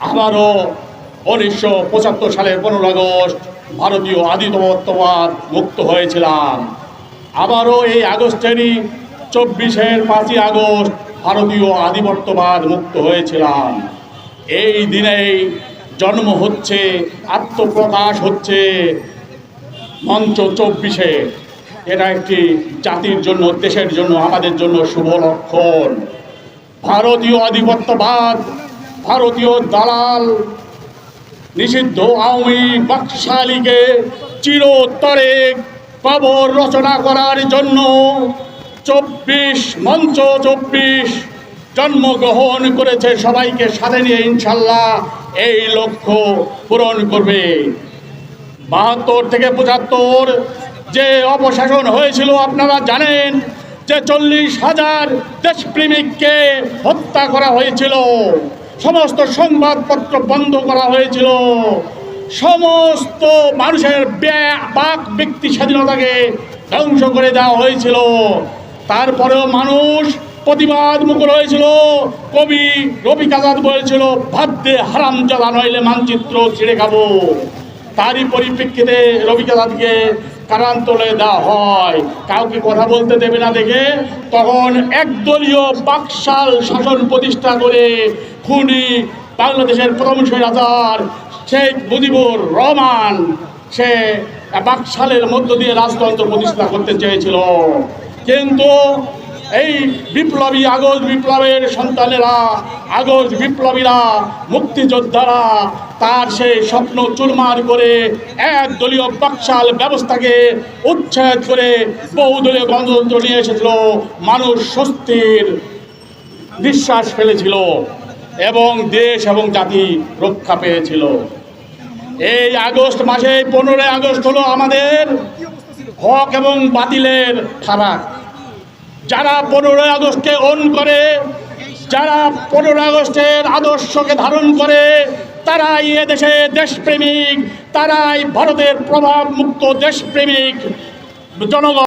আবারও উনিশশো পঁচাত্তর সালের পনেরো আগস্ট ভারতীয় আধিপত্যবাদ মুক্ত হয়েছিলাম। আবারও এই আগস্টেরই চব্বিশের পাঁচই আগস্ট ভারতীয় আধিপত্যবাদ মুক্ত হয়েছিলাম। এই দিনেই জন্ম হচ্ছে, আত্মপ্রকাশ হচ্ছে মঞ্চ চব্বিশে। এটা একটি জাতির জন্য, দেশের জন্য, আমাদের জন্য শুভ লক্ষণ। ভারতীয় আধিপত্যবাদ ভারতীয় দালাল নিষিদ্ধ আওয়ামী বাকশালীকে চিরতরে কবর রচনা করার জন্য চব্বিশ মঞ্চ, চব্বিশ জন্মগ্রহণ করেছে সবাইকে সাথে নিয়ে ইনশাল্লাহ এই লক্ষ্য পূরণ করবে। বাহাত্তর থেকে পঁচাত্তর যে অপশাসন হয়েছিল, আপনারা জানেন যে চল্লিশ হাজার দেশপ্রেমিককে হত্যা করা হয়েছিল। সমস্ত সংবাদপত্র বন্ধ করা হয়েছিল। সমস্ত মানুষের বাক ব্যক্তি স্বাধীনতাকে ধ্বংস করে দেওয়া হয়েছিল। তারপরেও মানুষ প্রতিবাদ মুখর হয়েছিল। কবি রবি কাজাদ বলেছিল ভাদ্যে হারাম জ্বালা নইলে মানচিত্র ছিঁড়ে খাব। তারই পরিপ্রেক্ষিতে রবি কাজাদকে কারান্তলে দেওয়া হয়। কাউকে কথা বলতে দেবে না দেখে তখন একদলীয় বাকশাল শাসন প্রতিষ্ঠা করে খুনি বাংলাদেশের প্রথম স্বৈরাচার শেখ মুজিবুর রহমান। সে বাকশালের মধ্য দিয়ে রাজতন্ত্র প্রতিষ্ঠা করতে চেয়েছিল। কিন্তু এই বিপ্লবী আগজ বিপ্লবের সন্তানেরা আগজ বিপ্লবীরা, মুক্তিযোদ্ধারা তার সেই স্বপ্ন চুরমার করে এক দলীয় বাকশাল ব্যবস্থাকে উচ্ছেদ করে বহুদলীয় গণতন্ত্র নিয়ে এসেছিল। মানুষ স্বস্তির নিঃশ্বাস ফেলেছিল। এবং দেশ এবং জাতি রক্ষা পেয়েছিল। এই আগস্ট মাসে পনেরোই আগস্ট হলো আমাদের হক এবং বাতিলের ফারাক যারা পনেরোই আগস্টকে অন করে, যারা পনেরোই আগস্টের আদর্শকে ধারণ করে, তারাই এ দেশে দেশপ্রেমিক, তারাই ভারতের প্রভাব মুক্ত দেশপ্রেমিক জনগণ।